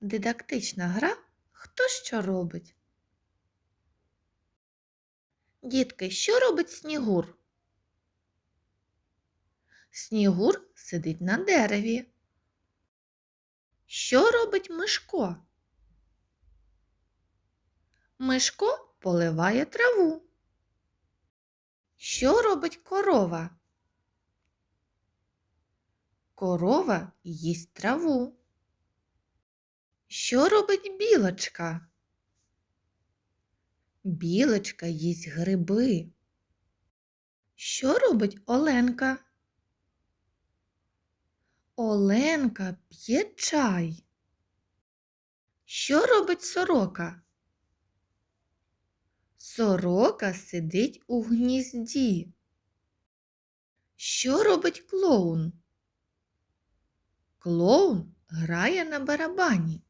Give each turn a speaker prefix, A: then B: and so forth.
A: Дидактична гра Хто що робить? Дітки, що робить Снігур? Снігур сидить на дереві. Що робить Мишко? Мишко поливає траву. Що робить корова? Корова їсть траву. Що робить білочка? Білочка їсть гриби. Що робить Оленка? Оленка п'є чай. Що робить сорока? Сорока сидить у гнізді. Що робить клоун? Клоун грає на барабані.